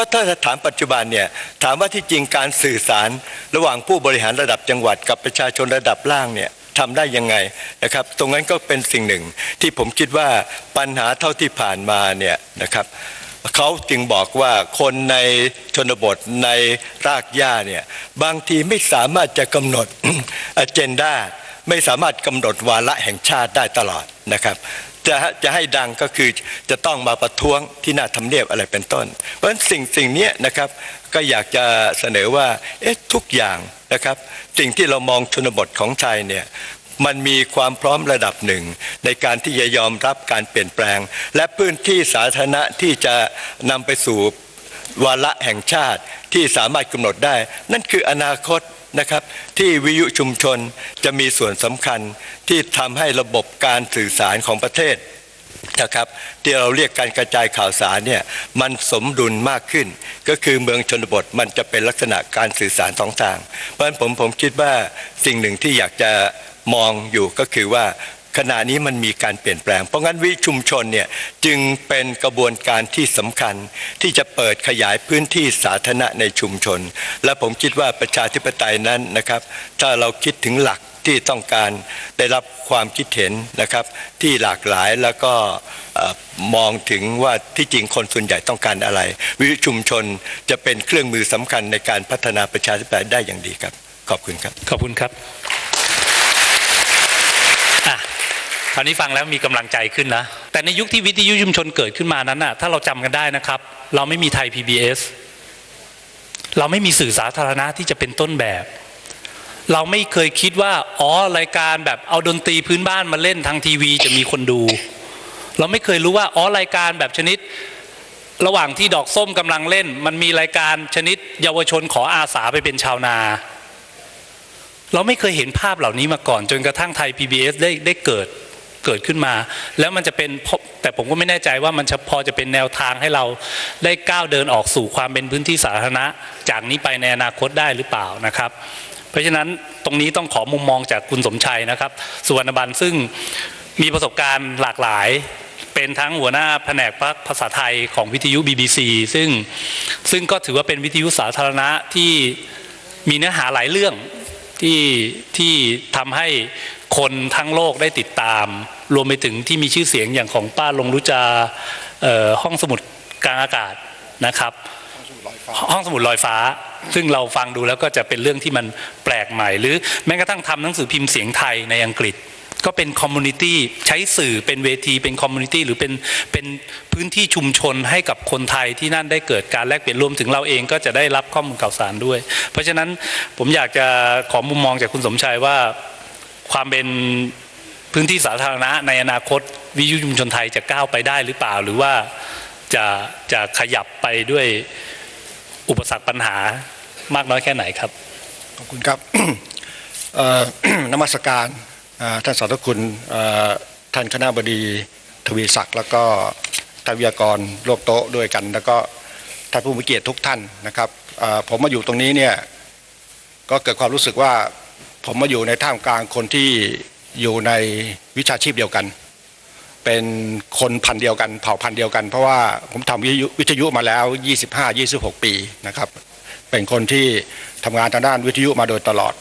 ราะถ้าถามปัจจุบันเนี่ยถามว่าที่จริงการสื่อสารระหว่างผู้บริหารระดับจังหวัดกับประชาชนระดับล่างเนี่ยทำได้ยังไงนะครับ ตรงนั้นก็เป็นสิ่งหนึ่ง ที่ผมคิดว่าปัญหาเท่าที่ผ่านมาเนี่ยนะครับเขาจึงบอกว่าคนในชนบทในรากหญ้าเนี่ยบางทีไม่สามารถจะกำหนดอเจนดาไม่สามารถกำหนดวาระแห่งชาติได้ตลอดนะครับ จะจะให้ดังก็คือจะต้องมาประท้วงที่หน้าทำเนียบอะไรเป็นต้น เพราะฉะนั้นสิ่งสิ่งนี้นะครับก็อยากจะเสนอว่าเอ๊ะทุกอย่างนะครับ สิ่งที่เรามองชนบทของไทยเนี่ยมันมีความพร้อมระดับหนึ่ง ในการที่จะยอมรับการเปลี่ยนแปลง และพื้นที่สาธารณะที่จะนำไปสู่วาระแห่งชาติที่สามารถกำหนดได้ นั่นคืออนาคต นะครับที่วิทยุชุมชนจะมีส่วนสำคัญที่ทำให้ระบบการสื่อสารของประเทศนะครับที่เราเรียกการกระจายข่าวสารเนี่ยมันสมดุลมากขึ้น ก็คือเมืองชนบทมันจะเป็นลักษณะการสื่อสารสองทาง เพราะฉะนั้นผมผมคิดว่าสิ่งหนึ่งที่อยากจะมองอยู่ก็คือว่า ขณะนี้มันมีการเปลี่ยนแปลง เพราะงั้นวิชุมชนเนี่ยจึงเป็นกระบวนการที่สำคัญที่จะเปิดขยายพื้นที่สาธารณะในชุมชน และผมคิดว่าประชาธิปไตยนั้นนะครับ ถ้าเราคิดถึงหลักที่ต้องการได้รับความคิดเห็นนะครับ ที่หลากหลายแล้วก็มองถึงว่าที่จริงคนส่วนใหญ่ต้องการอะไร วิชุมชนจะเป็นเครื่องมือสำคัญในการพัฒนาประชาธิปไตยได้อย่างดีครับ ขอบคุณครับ ขอบคุณครับอะ คราวนี้ฟังแล้วมีกำลังใจขึ้นนะ แต่ในยุคที่วิทยุชุมชนเกิดขึ้นมานั้นน่ะถ้าเราจำกันได้นะครับ เราไม่มีไทย PBS เราไม่มีสื่อสาธารณะที่จะเป็นต้นแบบ เราไม่เคยคิดว่าอ๋อรายการแบบเอาดนตรีพื้นบ้านมาเล่นทางทีวีจะมีคนดู เราไม่เคยรู้ว่าอ๋อรายการแบบชนิดระหว่างที่ดอกส้มกำลังเล่น มันมีรายการชนิดเยาวชนขออาสาไปเป็นชาวนา เราไม่เคยเห็นภาพเหล่านี้มาก่อน จนกระทั่งไทย PBS ได้ได้เกิด เกิดขึ้นมา แล้วมันจะเป็นแต่ผมก็ไม่แน่ใจว่ามันจะพอจะเป็นแนวทางให้เราได้ก้าวเดินออกสู่ความเป็นพื้นที่สาธารณะ จากนี้ไปในอนาคตได้หรือเปล่านะครับเพราะฉะนั้นตรงนี้ต้องขอมุมมองจากคุณสมชัยนะครับ สุวรรณบันซึ่งมีประสบการณ์หลากหลาย เป็นทั้งหัวหน้าแผนกภาษาไทยของวิทยุ BBC ซึ่งซึ่งก็ถือว่าเป็นวิทยุสาธารณะที่มีเนื้อหาหลายเรื่องที่ที่ทำให้ คนทั้งโลกได้ติดตาม รวมไปถึงที่มีชื่อเสียงอย่างของป้าลงรุจาห้องสมุดกลางอากาศนะครับ ห้องสมุดลอยฟ้า ซึ่งเราฟังดูแล้วก็จะเป็นเรื่องที่มันแปลกใหม่ หรือแม้กระทั่งทำหนังสือพิมพ์เสียงไทยในอังกฤษ ก็เป็นคอมมูนิตี้ใช้สื่อเป็นเวทีเป็นคอมมูนิตี้หรือเป็นเป็นพื้นที่ชุมชนให้กับคนไทยที่นั่นได้เกิดการแลกเปลี่ยนรวมถึงเราเองก็จะได้รับข้อมูลข่าวสารด้วย เพราะฉะนั้นผมอยากจะขอมุมมองจากคุณสมชัยว่า ความเป็นพื้นที่สาธารณะในอนาคตวิทยุชุมชนไทยจะก้าวไปได้หรือเปล่า หรือว่าจะจะขยับไปด้วยอุปสรรคปัญหามากน้อยแค่ไหนครับ ขอบคุณครับนมัสการท่านสาธคุณท่านคณะบดีทวีศักดิ์แล้วก็ท่านวิทยากรโลกโต๊ะด้วยกัน แล้วก็ท่านผู้มีเกียรติทุกท่านนะครับผมมาอยู่ตรงนี้เนี่ยก็เกิดความรู้สึกว่า ผมมาอยู่ในท่ามกลางคนที่อยู่ในวิชาชีพเดียวกัน เป็นคนพันเดียวกัน เผ่าพันเดียวกัน เพราะว่าผมทำวิทยุมาแล้ว 25-26 ปีนะครับ เป็นคนที่ทำงานทางด้านวิทยุมาโดยตลอด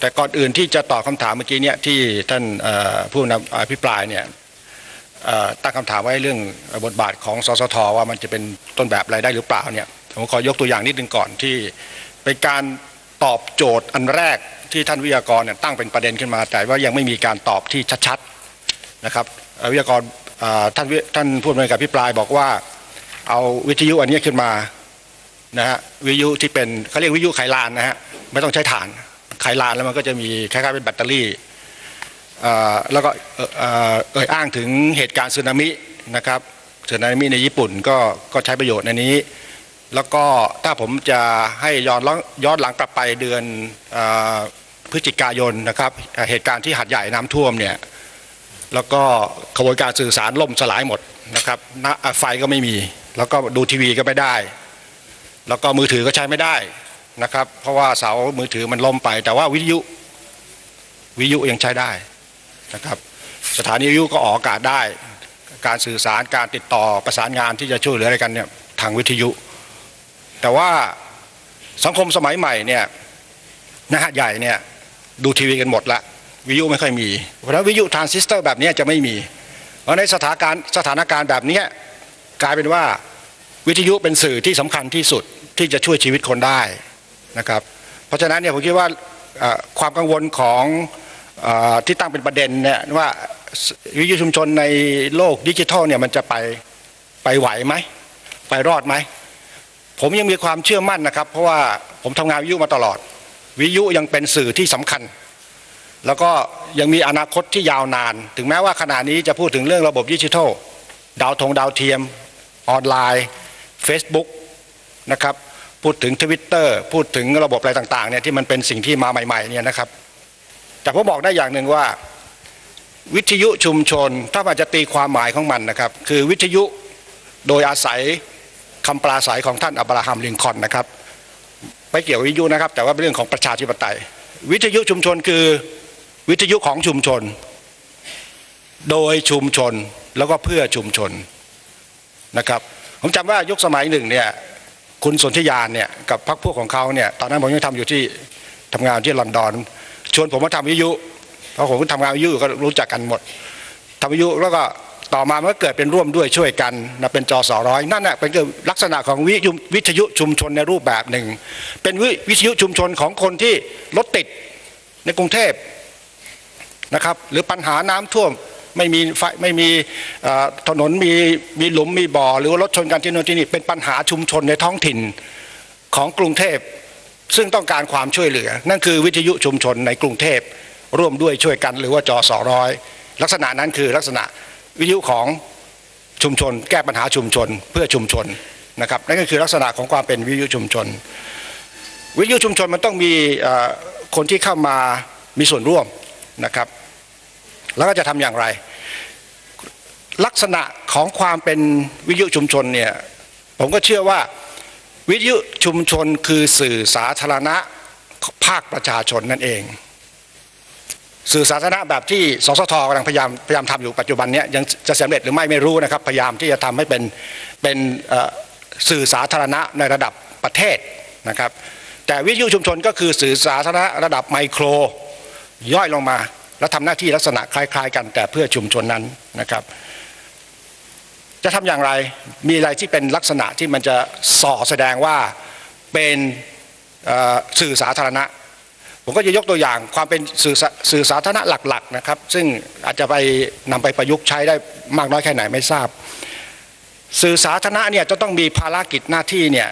แต่ก่อนอื่นที่จะตอบคำถามเมื่อกี้เนี่ยที่ท่านผู้นำอภิปรายเนี่ยตั้งคำถามไว้เรื่องบทบาทของสสทว่ามันจะเป็นต้นแบบอะไรได้หรือเปล่าเนี่ยผมขอยกตัวอย่างนิดนึงก่อนที่เป็นการตอบโจทย์อันแรก ที่ท่านวิทยากรเนี่ยตั้งเป็นประเด็นขึ้นมา แต่ว่ายังไม่มีการตอบที่ชัดๆนะครับวิทยากรท่านท่านผู้อำนวยการอภิปรายบอกว่า เอาวิทยุอันนี้ขึ้นมานะฮะวิทยุที่เป็นเขาเรียกวิทยุไขลานนะฮะไม่ต้องใช้ถ่านไขลานแล้วมันก็จะมีคล้ายๆเป็นแบตเตอรี่แล้วก็เอ่ออ,อ,อ,อ้างถึงเหตุการณ์สึนามินะครับสึนามิในญี่ปุ่นก็ก็ใช้ประโยชน์ในนี้ แล้วก็ถ้าผมจะให้ย้อนหลังย้อนหลังกลับไปเดือนอ พฤศจิกายนนะครับเหตุการณ์ที่หัดใหญ่น้ำท่วมเนี่ยแล้วก็ขบวนการสื่อสารล่มสลายหมดนะครับไฟก็ไม่มี แล้วก็ดูทีวีก็ไม่ได้ แล้วก็มือถือก็ใช้ไม่ได้นะครับ เพราะว่าเสามือถือมันล่มไป แต่ว่าวิทยุวิทยุยังใช้ได้นะครับ สถานีวิทยุก็ออกอากาศได้ การสื่อสารการติดต่อประสานงานที่จะช่วยเหลืออะไรกันเนี่ยทางวิทยุ แต่ว่าสังคมสมัยใหม่เนี่ยนะฮะใหญ่เนี่ย ดูทีวีกันหมดละวิทยุไม่ค่อยมีเพราะฉะนั้นวิทยุทรานซิสเตอร์แบบนี้จะไม่มีเพราะในสถานการณ์สถานการณ์แบบนี้กลายเป็นว่าวิทยุเป็นสื่อที่สำคัญที่สุดที่จะช่วยชีวิตคนได้นะครับ เพราะฉะนั้นเนี่ยผมคิดว่าความกังวลของอที่ตั้งเป็นประเด็นเนี่ยว่าวิทยุชุมชนในโลกดิจิทัลเนี่ยมันจะไปไปไหวไหมไปรอดไหมผมยังมีความเชื่อมั่นนะครับ เพราะว่าผมทำงานวิทยุมาตลอด วิทยุยังเป็นสื่อที่สำคัญ แล้วก็ยังมีอนาคตที่ยาวนาน ถึงแม้ว่าขณะนี้จะพูดถึงเรื่องระบบดิจิทัล ดาวทงดาวเทียม ออนไลน์ Facebook นะครับพูดถึงทวิตเตอร์พูดถึงระบบอะไรต่างๆเนี่ยที่มันเป็นสิ่งที่มาใหม่ๆเนี่ยนะครับแต่ผมบอกได้อย่างหนึ่งว่า วิทยุชุมชนถ้ามันจะตีความหมายของมันนะครับ คือวิทยุโดยอาศัยคำปราศัยของท่านอับราฮัมลิงคอนนะครับ ไม่เกี่ยวกับวิทยุนะครับ แต่ว่าเป็นเรื่องของประชาธิปไตย วิทยุชุมชนคือวิทยุของชุมชน โดยชุมชนแล้วก็เพื่อชุมชนนะครับ ผมจำว่ายุคสมัยหนึ่งเนี่ยคุณสนธิยานเนี่ยกับพรรคพวกของเขาเนี่ยตอนนั้นผมยังทำอยู่ที่ทำงานที่ลอนดอน ชวนผมมาทำวิทยุเพราะผมก็ทำงานวิทยุก็รู้จักกันหมดทำวิทยุแล้วก็ ต่อมามันก็เกิดเป็นร่วมด้วยช่วยกันนะเป็นจอสอร้อยนั่นแหละเป็นคือลักษณะของวิทยุวิทยุชุมชนในรูปแบบหนึ่ง เป็นวิวิทยุชุมชนของคนที่รถติดในกรุงเทพนะครับหรือปัญหาน้ำท่วมไม่มีไฟไม่มีถนนมีมีหลุมมีบ่อ หรือว่ารถชนกันที่โน่นที่นี่เป็นปัญหาชุมชนในท้องถิ่นของกรุงเทพซึ่งต้องการความช่วยเหลือ นั่นคือวิทยุชุมชนในกรุงเทพร่วมด้วยช่วยกันหรือว่าจอสอร้อยลักษณะนั้นคือลักษณะ วิทยุของชุมชน แก้ปัญหาชุมชนเพื่อชุมชนนะครับนั่นก็คือลักษณะของความเป็นวิทยุชุมชน วิทยุชุมชนมันต้องมีคนที่เข้ามามีส่วนร่วมนะครับ แล้วก็จะทำอย่างไร ลักษณะของความเป็นวิทยุชุมชนเนี่ยผมก็เชื่อว่าวิทยุชุมชนคือสื่อสาธารณะภาคประชาชนนั่นเอง สื่อสาธารณะแบบที่สสทกำลังพยายามพยายามทำอยู่ปัจจุบันนี้ยังจะสำเร็จหรือไม่ไม่รู้นะครับ พยายามที่จะทำให้เป็นเป็นสื่อสาธารณะในระดับประเทศนะครับ แต่วิทยุชุมชนก็คือสื่อสาธารณะระดับไมโคร ย่อยลงมา แล้วทำหน้าที่ลักษณะคล้าย ๆ กันแต่เพื่อชุมชนนั้นนะครับ จะทำอย่างไรมีอะไรที่เป็นลักษณะที่มันจะส่อแสดงว่าเป็นสื่อสาธารณะ ผมก็จะยกตัวอย่างความเป็นสื่อสาสื่อสาธารณะหลักๆนะครับ ซึ่งอาจจะไปนำไปประยุกต์ใช้ได้มากน้อยแค่ไหนไม่ทราบ สื่อสาธารณะเนี่ยจะต้องมีภารกิจหน้าที่เนี่ย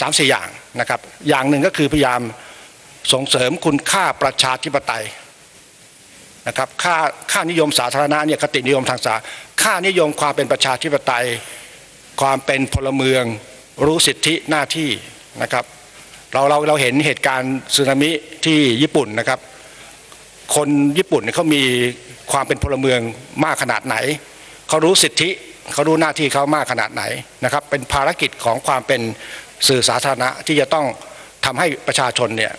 สามสี่อย่างนะครับ อย่างหนึ่งก็คือพยายามส่งเสริมคุณค่าประชาธิปไตยนะครับค่าค่านิยมสาธารณะเนี่ยคตินิยมทางสาค่านิยมความเป็นประชาธิปไตย ความเป็นพลเมือง รู้สิทธิหน้าที่นะครับ เราเราเราเห็นเหตุการณ์สึนามิที่ญี่ปุ่นนะครับ คนญี่ปุ่นเขามีความเป็นพลเมืองมากขนาดไหน เขารู้สิทธิเขารู้หน้าที่เขามากขนาดไหนนะครับ เป็นภารกิจของความเป็นสื่อสาธารณะที่จะต้องทำให้ประชาชนเนี่ย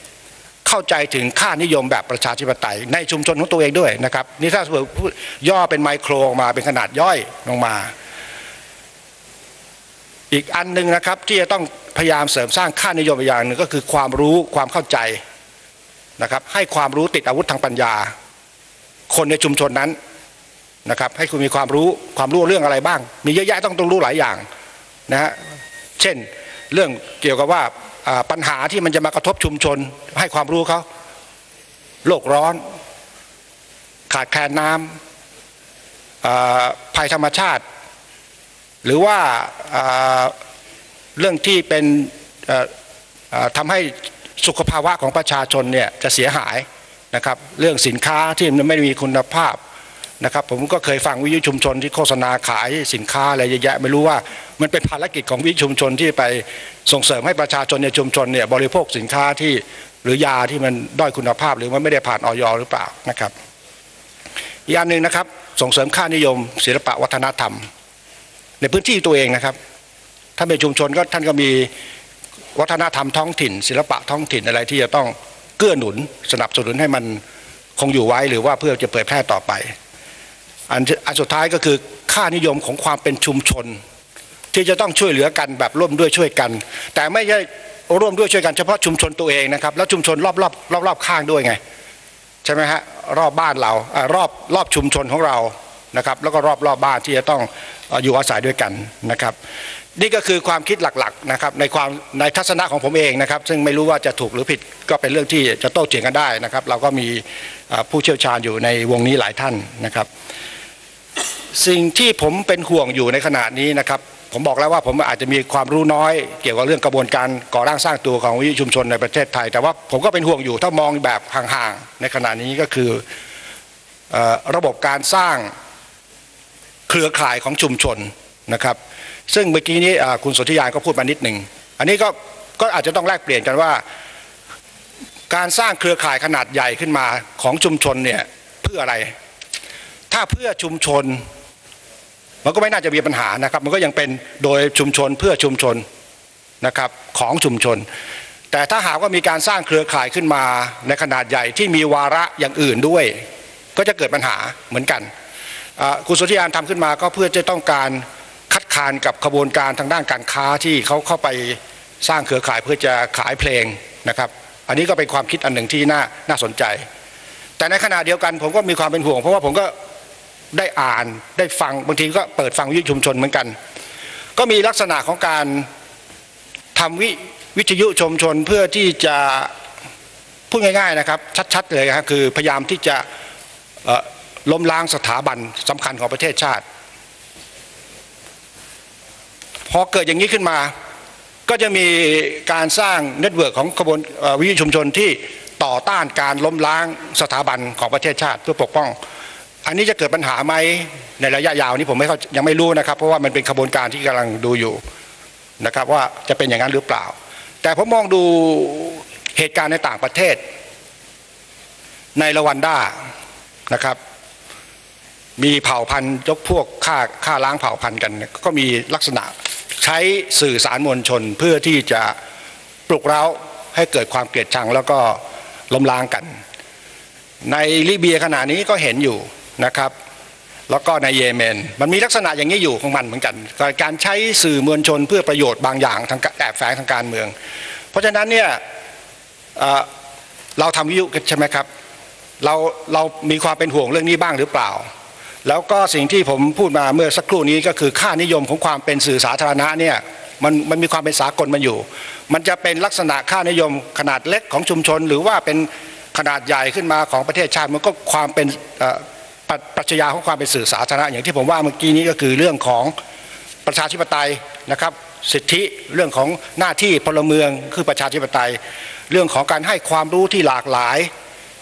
เข้าใจถึงค่านิยมแบบประชาธิปไตย ในชุมชนของตัวเองด้วยนะครับนี่ถ้าสมมติย่อเป็นไมโครออกมาเป็นขนาดย่อยลงมา อีกอันหนึ่งนะครับที่จะต้องพยายามเสริมสร้างค่านิยมอีกอย่างหนึ่งก็คือความรู้ความเข้าใจนะครับให้ความรู้ติดอาวุธทางปัญญา คนในชุมชนนั้นนะครับให้คุณมีความรู้ความรู้เรื่องอะไรบ้าง มีเยอะแยะต้องต้องรู้หลายอย่างนะฮะเช่นเรื่องเกี่ยวกับว่าปัญหาที่มันจะมากระทบชุมชน ให้ความรู้เขาโลกร้อน ขาดแคลนน้ำภัยธรรมชาติ หรือว่าเรื่องที่เป็นทำให้สุขภาวะของประชาชนเนี่ยจะเสียหายนะครับเรื่องสินค้าที่มันไม่มีคุณภาพนะครับผมก็เคยฟังวิทยุชุมชนที่โฆษณาขายสินค้าอะไรเยอะแยะไม่รู้ว่ามันเป็นภารกิจของวิทยุชุมชนที่ไปส่งเสริมให้ประชาชนในชุมชนเนี่ยบริโภคสินค้าที่หรือยาที่มันด้อยคุณภาพ หรือมันไม่ได้ผ่านออยหรือเปล่านะครับอีกอันหนึ่งนะครับส่งเสริมค่านิยม ศิลปะวัฒนธรรม ในพื้นที่ตัวเองนะครับ ถ้าเป็นชุมชนก็ท่านก็มีวัฒนธรรมท้องถิ่น ศิลปะท้องถิ่นอะไรที่จะต้องเกื้อหนุนสนับสนุนให้มันคงอยู่ไว้หรือว่าเพื่อจะเผยแพร่ต่อไปอันอันสุดท้ายก็คือค่านิยมของความเป็นชุมชน ที่จะต้องช่วยเหลือกันแบบร่วมด้วยช่วยกัน แต่ไม่ใช่ร่วมด้วยช่วยกันเฉพาะชุมชนตัวเองนะครับ แล้วชุมชนรอบรอบรอบรอบๆข้างด้วยไงใช่ไหมฮะรอบบ้านเราอรอบรอบชุมชนของเรานะครับ แล้วก็รอบรอบบ้านที่จะต้อง อยู่อาศัยด้วยกันนะครับ นี่ก็คือความคิดหลักๆนะครับในความในทัศนะของผมเองนะครับ ซึ่งไม่รู้ว่าจะถูกหรือผิดก็เป็นเรื่องที่จะโต้เถียงกันได้นะครับ เราก็มีผู้เชี่ยวชาญอยู่ในวงนี้หลายท่านนะครับ สิ่งที่ผมเป็นห่วงอยู่ในขณะนี้นะครับผมบอกแล้วว่าผมอาจจะมีความรู้น้อยเกี่ยวกับเรื่องกระบวนการก่อร่างสร้างตัวของวิทยุชุมชนในประเทศไทย แต่ว่าผมก็เป็นห่วงอยู่ถ้ามองแบบห่างๆในขณะนี้ก็คืออระบบการสร้าง เครือข่ายของชุมชนนะครับ ซึ่งเมื่อกี้นี้คุณสนธิยานก็พูดมานิดหนึ่งอันนี้ก็ก็อาจจะต้องแลกเปลี่ยนกันว่า การสร้างเครือข่ายขนาดใหญ่ขึ้นมาของชุมชนเนี่ยเพื่ออะไร ถ้าเพื่อชุมชน มันก็ไม่น่าจะมีปัญหานะครับ มันก็ยังเป็นโดยชุมชนเพื่อชุมชนนะครับของชุมชน แต่ถ้าหากว่ามีการสร้างเครือข่ายขึ้นมาในขนาดใหญ่ที่มีวาระอย่างอื่นด้วย ก็จะเกิดปัญหาเหมือนกัน คุณสุทธิยานทำขึ้นมาก็เพื่อจะต้องการคัดค้านกับขบวนการทางด้านการค้าที่เขาเข้าไปสร้างเครือข่ายเพื่อจะขายเพลงนะครับ อันนี้ก็เป็นความคิดอันหนึ่งที่น่าน่าสนใจ แต่ในขณะเดียวกันผมก็มีความเป็นห่วง เพราะว่าผมก็ได้อ่านได้ฟังบางทีก็เปิดฟังวิทยุชุมชนเหมือนกัน ก็มีลักษณะของการทำวิวิทยุชุมชนเพื่อที่จะพูดง่ายๆนะครับ ชัดๆเลยครับคือพยายามที่จะ ล้มล้างสถาบันสำคัญของประเทศชาติ พอเกิดอย่างนี้ขึ้นมา ก็จะมีการสร้างเน็ตเวิร์กของขบวนวิทยุชุมชนที่ต่อต้านการล้มล้างสถาบันของประเทศชาติเพื่อปกป้อง อันนี้จะเกิดปัญหาไหมในระยะยาวนี้ผมไม่ยังไม่รู้นะครับ เพราะว่ามันเป็นขบวนการที่กำลังดูอยู่นะครับว่าจะเป็นอย่างนั้นหรือเปล่า แต่ผมมองดูเหตุการณ์ในต่างประเทศ ในรวันด้านะครับ มีเผ่าพันธุ์ยกพวกฆ่าฆ่าล้างเผ่าพันธุ์กัน ก็มีลักษณะใช้สื่อสารมวลชนเพื่อที่จะปลุกเร้าให้เกิดความเกลียดชังแล้วก็ล้มล้างกัน ในลิเบียขณะนี้ก็เห็นอยู่นะครับ แล้วก็ในเยเมน มันมีลักษณะอย่างนี้อยู่ของมันเหมือนกันการใช้สื่อมวลชนเพื่อประโยชน์บางอย่างทางแอบแฝงทางการเมือง เพราะฉะนั้นเนี่ยเเราทำวิทยุกันใช่ไหมครับเราเรามีความเป็นห่วงเรื่องนี้บ้างหรือเปล่า แล้วก็สิ่งที่ผมพูดมาเมื่อสักครู่นี้ก็คือค่านิยมของความเป็นสื่อสาธารณะเนี่ยมันมันมีความเป็นสากลมาอยู่ มันจะเป็นลักษณะค่านิยมขนาดเล็กของชุมชน หรือว่าเป็นขนาดใหญ่ขึ้นมาของประเทศชาติมันก็ความเป็นเอ่อปรัปรัชญาของความเป็นสื่อสาธารณะอย่างที่ผมว่าเมื่อกี้นี้ก็คือเรื่องของประชาธิปไตยนะครับสิทธิเรื่องของหน้าที่พลเมืองคือประชาธิปไตย เรื่องของการให้ความรู้ที่หลากหลาย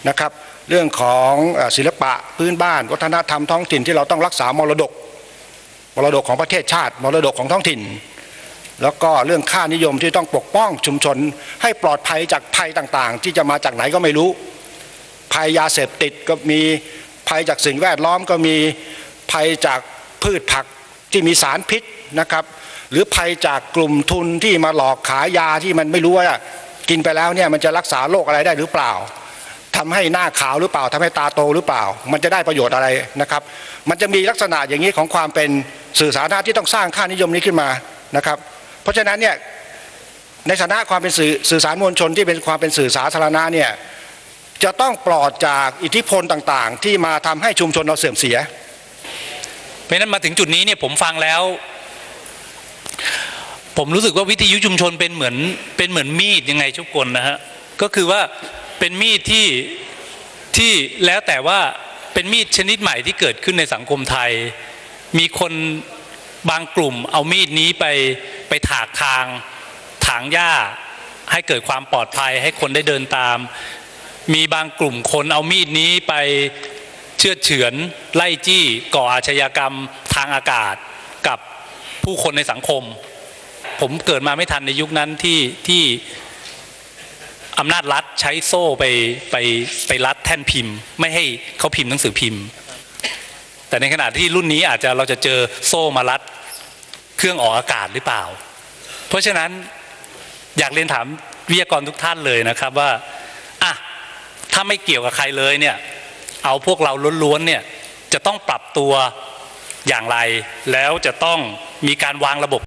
นะครับ เรื่องของศิลปะพื้นบ้าน วัฒนธรรมท้องถิ่นที่เราต้องรักษามรดก มรดกของประเทศชาติ มรดกของท้องถิ่น แล้วก็เรื่องค่านิยมที่ต้องปกป้องชุมชน ให้ปลอดภัยจากภัยต่างๆ ที่จะมาจากไหนก็ไม่รู้ ภัยยาเสพติดก็มีภัยจากสิ่งแวดล้อมก็มีภัยจากพืชผักที่มีสารพิษนะครับหรือภัยจากกลุ่มทุนที่มาหลอกขายยาที่มันไม่รู้ว่ากินไปแล้วเนี่ยมันจะรักษาโรคอะไรได้หรือเปล่า ทำให้หน้าขาวหรือเปล่าทำให้ตาโตหรือเปล่า มันจะได้ประโยชน์อะไรนะครับ มันจะมีลักษณะอย่างนี้ของความเป็นสื่อสาธารณะที่ต้องสร้างค่านิยมนี้ขึ้นมานะครับ เพราะฉะนั้นเนี่ยในฐานะความเป็นสื่อสื่อสารมวลชนที่เป็นความเป็นสื่อสาธารณะเนี่ยจะต้องปลอดจากอิทธิพลต่างๆ ที่มาทำให้ชุมชนเราเสื่อมเสีย เพราะนั้นมาถึงจุดนี้เนี่ยผมฟังแล้ว ผมรู้สึกว่าวิทยุชุมชนเป็นเหมือนเป็นเหมือนมีดยังไงชุกกลนะฮะก็คือว่า เป็นมีดที่ที่แล้วแต่ว่าเป็นมีดชนิดใหม่ที่เกิดขึ้นในสังคมไทย มีคนบางกลุ่มเอามีดนี้ไปไปถากทางถางหญ้าให้เกิดความปลอดภัยให้คนได้เดินตาม มีบางกลุ่มคนเอามีดนี้ไปเชือดเฉือนไล่จี้ก่ออาชญากรรมทางอากาศกับผู้คนในสังคม ผมเกิดมาไม่ทันในยุคนั้นที่ที่ อำนาจรัฐใช้โซ่ไปไปไปรัดแท่นพิมพ์ ไม่ให้เขาพิมพ์หนังสือพิมพ์ แต่ในขณะที่รุ่นนี้อาจจะเราจะเจอโซ่มารัดเครื่องออกอากาศหรือเปล่า เพราะฉะนั้นอยากเรียนถามวิทยากรทุกท่านเลยนะครับว่าอะถ้าไม่เกี่ยวกับใครเลยเนี่ยเอาพวกเราล้วนๆเนี่ยจะต้องปรับตัวอย่างไร แล้วจะต้องมีการวางระบบ